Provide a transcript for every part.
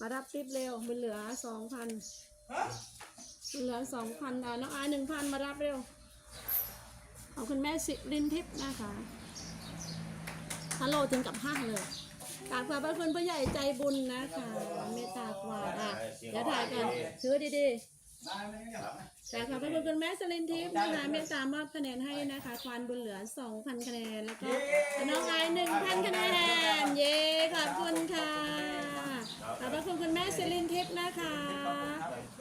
มารับติ๊บเร็ว มันเหลือสองพันมันเหลือสองพันอะน้องอายหนึ่งพันมารับเร็วขอบคุณแม่สิรินทิพย์นะคะฮัลโหลถึงกับห้างเลยกราบขอบพระคุณผู้ใหญ่ใจบุญนะคะ เมตตากว่าอะเดี๋ยวถ่ายกันถือดีๆ ค่ะขอบพระคุณคุณแม่สลินทิพย์นะคะเมตตามอบคะแนนให้นะคะ ควานบุญเหลือ 2,000 คะแนน แล้วก็น้องไอาย1,000 คะแนน เย้ขอบคุณค่ะ ขอบพระคุณคุณแม่สลินทิพย์นะคะ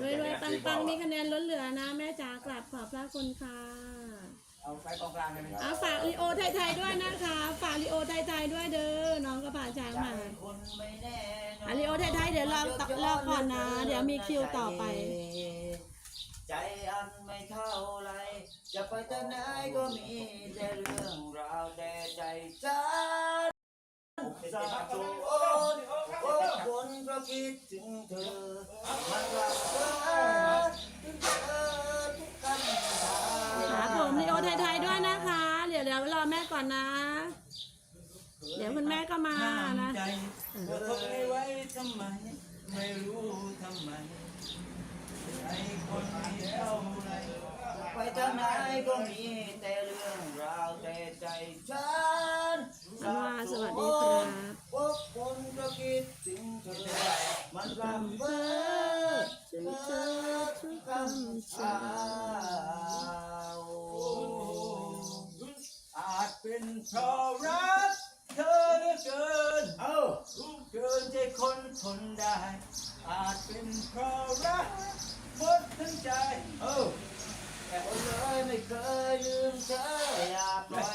รวยๆปังๆมีคะแนนล้นเหลือนะ แม่จ๋ากราบขอบพระคุณค่ะ เอาไฟตรงกลางเลยไหมเอาฝากลีโอไทยๆด้วยนะคะฝากลีโอไทยๆด้วยเด้อน้องกระป่าช้างมาคนไม่แน่อะลีโอไทยๆเดี๋ยวรอรอก่อนนะ เดี๋ยวมีคิวต่อไป ใจอันไม่เท่าไร จะไปทางไหนก็มีแต่เรื่องราวแต่ใจฉันสาธุโอนโอ้คนก็คิดถึงเธอมันรักเธอ ดี๋ยวเดี๋ยวรอแม่ก่อนนะ เดี๋ยวคุณแม่ก็มานะใจเธอทนไม่ไหวทำไม ไม่รู้ทำไมใจคนมีเท่าไรไปทางไหนก็มีแต่เรื่องราวแต่ใจฉันอันว่าสวัสดีครับพบคนก็คิดถึงเธอมันรำเบ้อถึงเธอทุกคำเช้า เช้าอาจเป็นเพราะรักเธอเหลือเกิน เอ้ารู้เกินใจคนทนได้ อาจเป็นเพราะรักหมดทั้งใจ เอ้าแต่คนเลยไม่เคยลืมเธออย่าปล่อย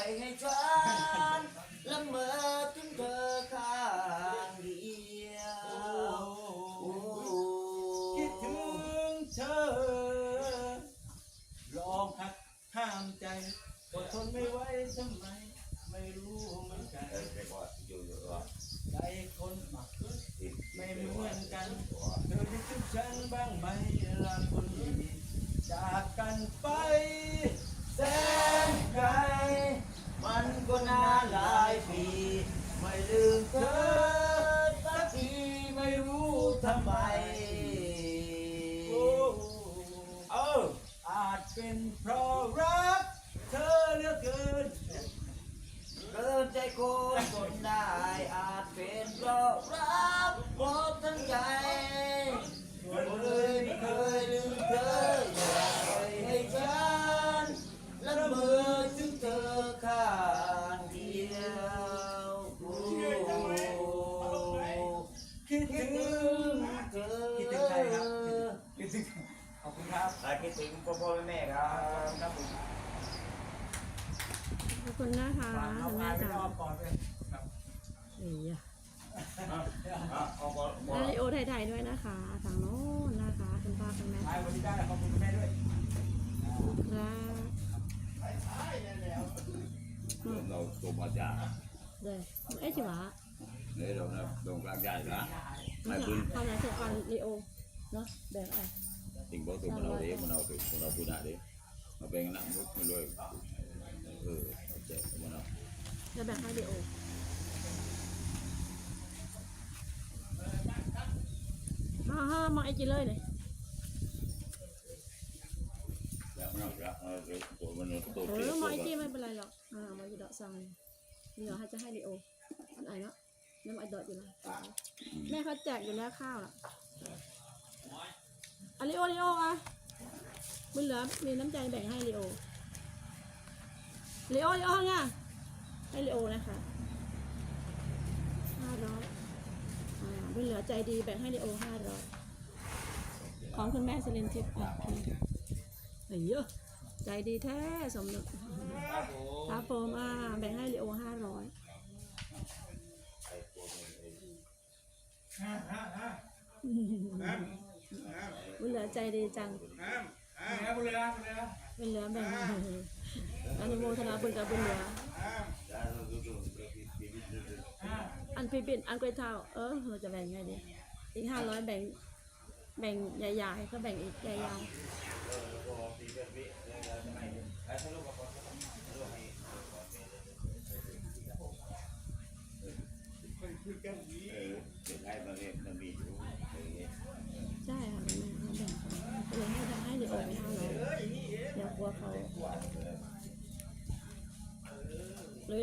นไม่ไหวทำไม ไม่รู้เหมือนกันใจคนหมักไม่เหมือนกันเธอได้ถึงฉันบ้างไหมลาคนดีจากกันไปแสนไกลมันก็นานหลายปี ไม่ลืมเธอสักทีไม่รู้ทำไม ขอบคุณครับคิดถึงพ่อพ่อแม่ครับครับผมขอบคุณนะคะเอาคุณงาแม่นไปจ๋ารอบก่อนเลยครับเอ้ยแล้วลีโอไทยๆด้วยนะคะ ทางโน้นนะคะคุณพ่อคุณแม่คไปรับวันนี้ได้ขอบคุณแม่ด้วยเราตัวมาจากเด้อเอ๊ะจิ๋วะ để rồi nó đồng làng dài đó ไม่ hai ใช่ bên ทำอะไรเสร็จก่อนลีโอเนาะแบ่งอะ ไร tình báo tụi mình nào đấy mình nào tụi mình nào tụi nào đấy mà bên nặng mức mình rồi ừ chạy mình nào จะแบ่งให้ลีโอฮ่าฮ่ามองไอจิเลยเลย dạ mình nào dạ rồi tụi mình nó เออมองไอจิ mình ไม่เป็นไรหรอกอ่ามองไอจิดอกซองเดี๋ยวให้จะให้ลีโออันไหนเนาะน้ำไอดอกอยู่แล้วแม่เขาแจกอยู่แล้วข้าวล่ะ อะลีโอลีโออะบุญเหลือมีน้ำใจแบ่งให้ลีโอลีโอลีโอไงให้ลีโอนะคะห้าร้อยอ่าบุญเหลือใจดีแบ่งให้ลีโอห้าร้อยของคุณแม่สลินทิพย์อะเฮ้ยเยอะใจดีแท้สมนึกครับผมอ่าแบ่งให้ลีโอห้าร้อย บุญเหลือใจดีจังบุญเลยนะบุญเลยนะบุญเหลือแบ่งอนุโมทนาบุญกับบุญเหลือ อันพี่ปิ่นอันกล้วยเท้าเออเราจะแบ่งไงดีอีกห้าร้อยแบ่ง แบ่งยายๆก็แบ่งอีกยายๆ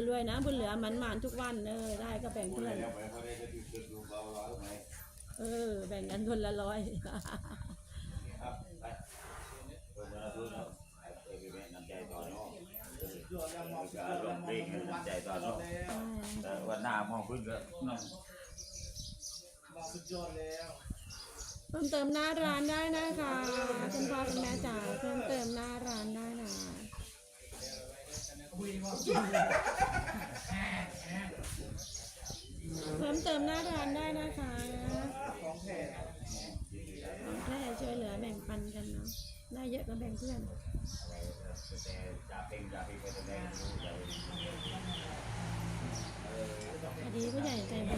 รวยๆนะบุญเหลือมันหมานทุกวันเออได้ก็แบ่งเพื่อนเออ แบ่งกันคนละร้อยครันหน้ามองขึ้นก็น้องสุดยอดแล้วเพิ่มเติมหน้าร้านได้นะคะคุณพ่อคุณแม่จ๋าเพิ่มเติมหน้าร้านได้นะ คุยว่าเพิ่มเติมหน้าร้านได้นะคะของแท้ของแค่ช่วยเหลือแบ่งปันกันเนาะได้เยอะก็แบ่งเพื่อนแต่จะเพลงจะเพลงไปแสดงดูใจอดีผู้ใหญ่ใจบุญ